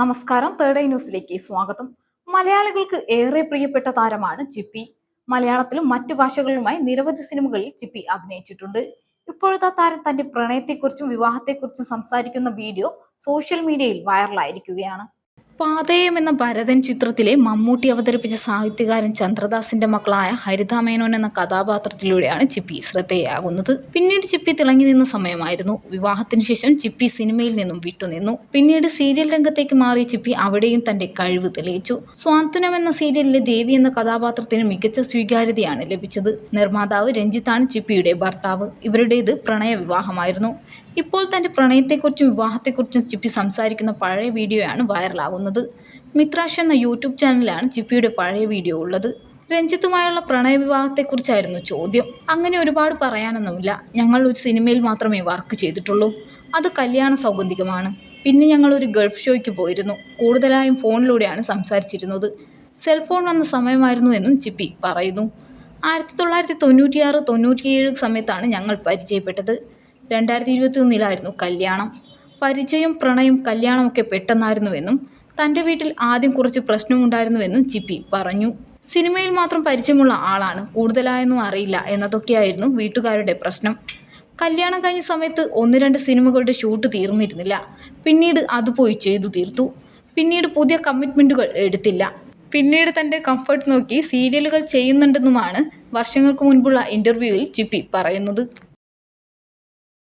നമസ്കാരം. Third eye ന്യൂസിലേക്ക് സ്വാഗതം. മലയാളികൾക്ക് ഏറെ പ്രിയപ്പെട്ട താരമാണ് ചിപ്പി. മലയാളത്തിലും മറ്റു ഭാഷകളിലുമായി നിരവധി സിനിമകളിൽ ചിപ്പി അഭിനയിച്ചിട്ടുണ്ട്. ഇപ്പോഴത്തെ താരം തന്റെ പ്രണയത്തെക്കുറിച്ചും വിവാഹത്തെക്കുറിച്ചും സംസാരിക്കുന്ന വീഡിയോ സോഷ്യൽ മീഡിയയിൽ വൈറലായിരിക്കുകയാണ്. പാതയം എന്ന ഭരതൻ ചിത്രത്തിലെ മമ്മൂട്ടി അവതരിപ്പിച്ച സാഹിത്യകാരൻ ചന്ദ്രദാസിന്റെ മക്കളായ ഹരിത മേനോൻ എന്ന കഥാപാത്രത്തിലൂടെയാണ് ചിപ്പി ശ്രദ്ധേയാകുന്നത്. പിന്നീട് ചിപ്പി തിളങ്ങി നിന്ന സമയമായിരുന്നു. വിവാഹത്തിന് ശേഷം ചിപ്പി സിനിമയിൽ നിന്നും വിട്ടുനിന്നു. പിന്നീട് സീരിയൽ രംഗത്തേക്ക് മാറിയ ചിപ്പി അവിടെയും തന്റെ കഴിവ് തെളിയിച്ചു. സ്വാന്തനം എന്ന സീരിയലിലെ ദേവി എന്ന കഥാപാത്രത്തിന് മികച്ച സ്വീകാര്യതയാണ് ലഭിച്ചത്. നിർമ്മാതാവ് രഞ്ജിത്താണ് ചിപ്പിയുടെ ഭർത്താവ്. ഇവരുടേത് പ്രണയ വിവാഹമായിരുന്നു ഇപ്പോൾ തന്റെ പ്രണയത്തെക്കുറിച്ചും വിവാഹത്തെക്കുറിച്ചും ചിപ്പി സംസാരിക്കുന്ന പഴയ വീഡിയോയാണ് വൈറലാകുന്നത്. മിത്രാഷ് എന്ന യൂട്യൂബ് ചാനലിലാണ് ചിപ്പിയുടെ പഴയ വീഡിയോ ഉള്ളത്. രഞ്ജിത്തുമായുള്ള പ്രണയവിവാഹത്തെക്കുറിച്ചായിരുന്നു ചോദ്യം. അങ്ങനെ ഒരുപാട് പറയാനൊന്നുമില്ല. ഞങ്ങൾ ഒരു സിനിമയിൽ മാത്രമേ വർക്ക് ചെയ്തിട്ടുള്ളൂ. അത് കല്യാണ സൗഗന്ധികമാണ്. പിന്നെ ഞങ്ങൾ ഒരു ഗൾഫ് ഷോയ്ക്ക് പോയിരുന്നു. കൂടുതലായും ഫോണിലൂടെയാണ് സംസാരിച്ചിരുന്നത്. സെൽഫോൺ വന്ന സമയമായിരുന്നു എന്നും ചിപ്പി പറയുന്നു. ആയിരത്തി തൊള്ളായിരത്തി തൊണ്ണൂറ്റിയാറ് തൊണ്ണൂറ്റിയേഴ് സമയത്താണ് ഞങ്ങൾ പരിചയപ്പെട്ടത്. രണ്ടായിരത്തി ഇരുപത്തി ഒന്നിലായിരുന്നു കല്യാണം. പരിചയം പ്രണയം കല്യാണമൊക്കെ പെട്ടെന്നായിരുന്നുവെന്നും തന്റെ വീട്ടിൽ ആദ്യം കുറച്ച് പ്രശ്നമുണ്ടായിരുന്നുവെന്നും ചിപ്പി പറഞ്ഞു. സിനിമയിൽ മാത്രം പരിചയമുള്ള ആളാണ്. കൂടുതലായൊന്നും അറിയില്ല എന്നതൊക്കെയായിരുന്നു വീട്ടുകാരുടെ പ്രശ്നം. കല്യാണം കഴിഞ്ഞ സമയത്ത് ഒന്ന് രണ്ട് സിനിമകളുടെ ഷൂട്ട് തീർന്നിരുന്നില്ല. പിന്നീട് അത് പോയി ചെയ്തു തീർത്തു. പിന്നീട് പുതിയ കമ്മിറ്റ്മെന്റുകൾ എടുത്തില്ല. പിന്നീട് തന്റെ കംഫർട്ട് നോക്കി സീരിയലുകൾ ചെയ്യുന്നുണ്ടെന്നുമാണ് വർഷങ്ങൾക്ക് മുൻപുള്ള ഇന്റർവ്യൂവിൽ ചിപ്പി പറയുന്നത്.